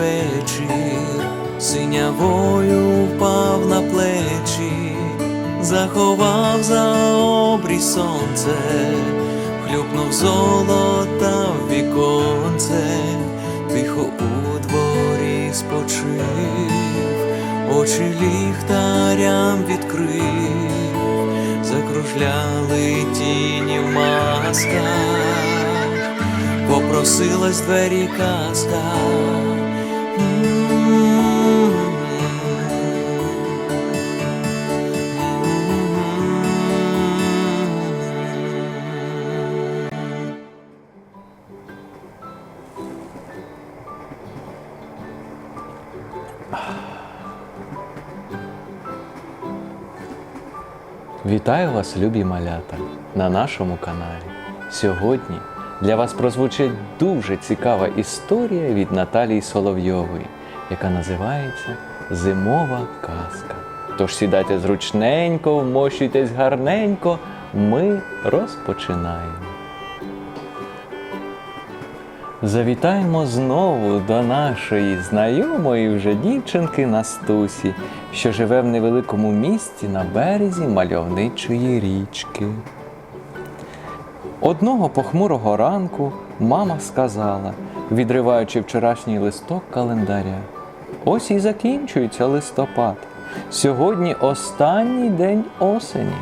вечір, синявою впав на плечі, заховав за обрій сонце, хлюпнув золота в віконце, тихо у дворі спочив, очі ліхтарям відкрив, закружляли тіні в масках попросилась двері казка. Вітаю вас, любі малята, на нашому каналі. Сьогодні для вас прозвучить дуже цікава історія від Наталії Соловйової, яка називається Зимова казка. Тож сідайте зручненько, вмощуйтесь гарненько, ми розпочинаємо. Завітаємо знову до нашої знайомої вже дівчинки Настусі, що живе в невеликому місті на березі мальовничої річки. Одного похмурого ранку мама сказала, відриваючи вчорашній листок календаря. Ось і закінчується листопад. Сьогодні останній день осені.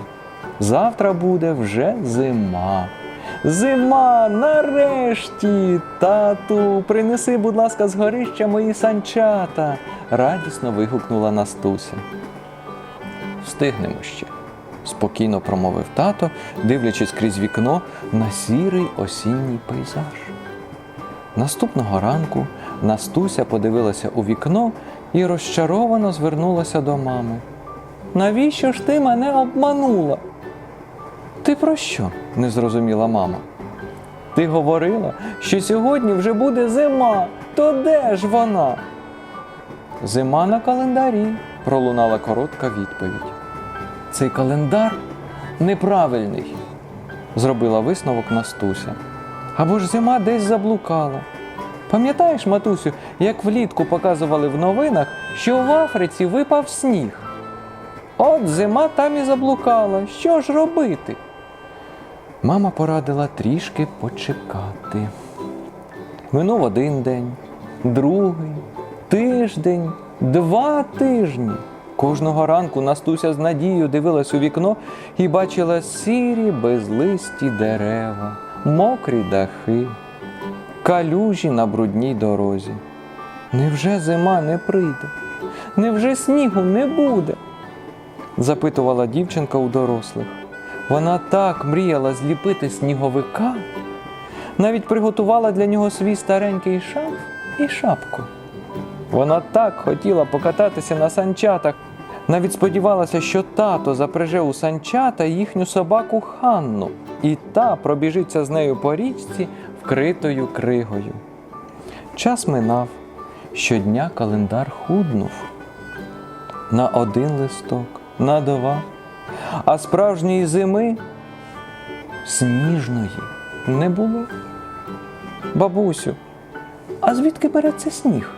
Завтра буде вже зима. Зима, нарешті, тату, принеси, будь ласка, з горища мої санчата, радісно вигукнула Настуся. Встигнемо ще, спокійно промовив тато, дивлячись крізь вікно на сірий осінній пейзаж. Наступного ранку Настуся подивилася у вікно і розчаровано звернулася до мами. Навіщо ж ти мене обманула? Ти про що? не зрозуміла мама. Ти говорила, що сьогодні вже буде зима. То де ж вона? Зима на календарі, пролунала коротка відповідь. Цей календар неправильний, зробила висновок Настуся. Або ж зима десь заблукала. Пам'ятаєш, матусю, як влітку показували в новинах, що в Африці випав сніг? От зима там і заблукала. Що ж робити? Мама порадила трішки почекати. Минув один день, другий, тиждень, два тижні. Кожного ранку Настуся з надією дивилась у вікно і бачила сірі безлисті дерева, мокрі дахи, калюжі на брудній дорозі. Невже зима не прийде? Невже снігу не буде? запитувала дівчинка у дорослих. Вона так мріяла зліпити сніговика, навіть приготувала для нього свій старенький шаф і шапку. Вона так хотіла покататися на санчатах, навіть сподівалася, що тато запреже у санчата їхню собаку Ханну, і та пробіжиться з нею по річці, вкритою кригою. Час минав, щодня календар худнув на один листок, на два. А справжньої зими сніжної не було. Бабусю, а звідки береться сніг?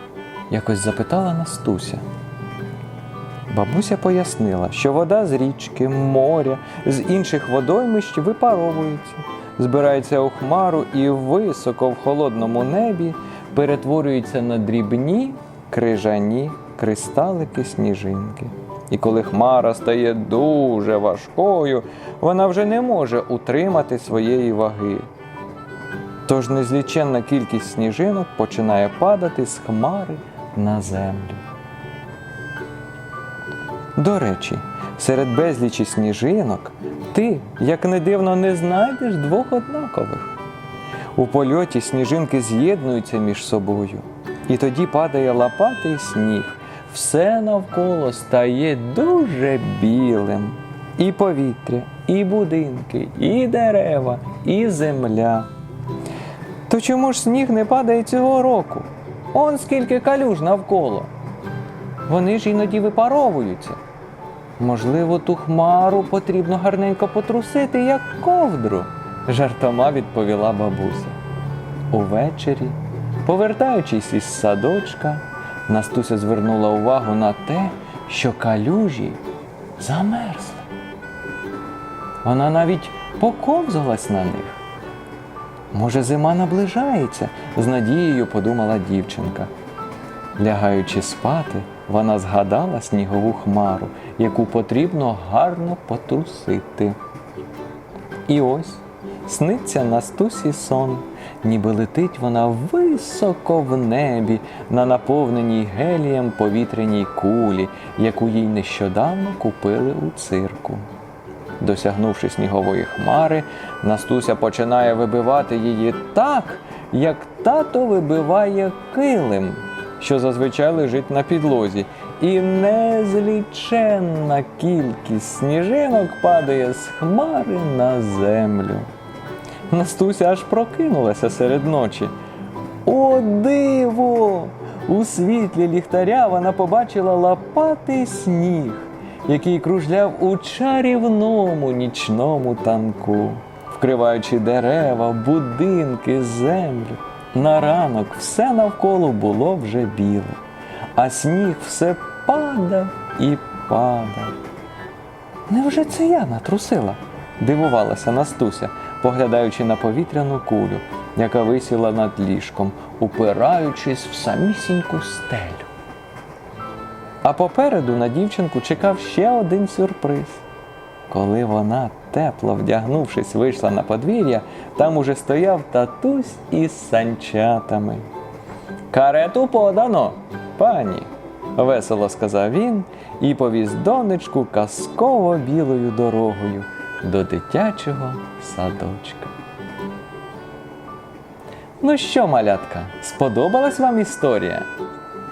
якось запитала Настуся. Бабуся пояснила, що вода з річки, моря, з інших водоймищ випаровується, збирається у хмару і високо в холодному небі перетворюється на дрібні крижані кристалики сніжинки. І коли хмара стає дуже важкою, вона вже не може утримати своєї ваги. Тож незліченна кількість сніжинок починає падати з хмари на землю. До речі, серед безлічі сніжинок ти, як не дивно, не знайдеш двох однакових. У польоті сніжинки з'єднуються між собою, і тоді падає лопатий сніг. Все навколо стає дуже білим. І повітря, і будинки, і дерева, і земля. То чому ж сніг не падає цього року? Он скільки калюж навколо. Вони ж іноді випаровуються. Можливо, ту хмару потрібно гарненько потрусити, як ковдру, жартома відповіла бабуся. Увечері, повертаючись із садочка, Настуся звернула увагу на те, що калюжі замерзли. Вона навіть поковзалась на них. Може, зима наближається, з надією подумала дівчинка. Лягаючи спати, вона згадала снігову хмару, яку потрібно гарно потрусити. І ось сниться Настусі сон, ніби летить вона високо в небі на наповненій гелієм повітряній кулі, яку їй нещодавно купили у цирку. Досягнувши снігової хмари, Настуся починає вибивати її так, як тато вибиває килим, що зазвичай лежить на підлозі, і незліченна кількість сніжинок падає з хмари на землю. Настуся аж прокинулася серед ночі. О, диво! У світлі ліхтаря вона побачила лопатий сніг, який кружляв у чарівному нічному танку, вкриваючи дерева, будинки, землю. На ранок все навколо було вже біле, а сніг все падав і падав. Невже це я натрусила? дивувалася Настуся, поглядаючи на повітряну кулю, яка висіла над ліжком, упираючись в самісіньку стелю. А попереду на дівчинку чекав ще один сюрприз. Коли вона, тепло вдягнувшись, вийшла на подвір'я, там уже стояв татусь із санчатами. Карету подано, пані, весело сказав він і повіз донечку казково білою дорогою до дитячого садочка. Ну що, малятка, сподобалась вам історія?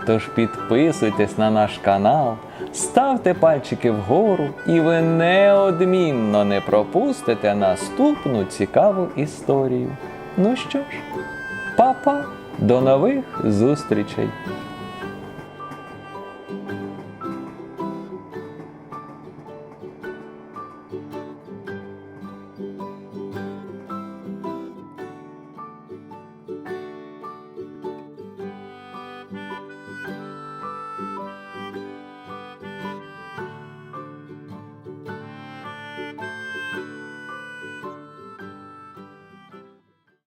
Тож підписуйтесь на наш канал, ставте пальчики вгору, і ви неодмінно не пропустите наступну цікаву історію. Ну що ж, папа, до нових зустрічей!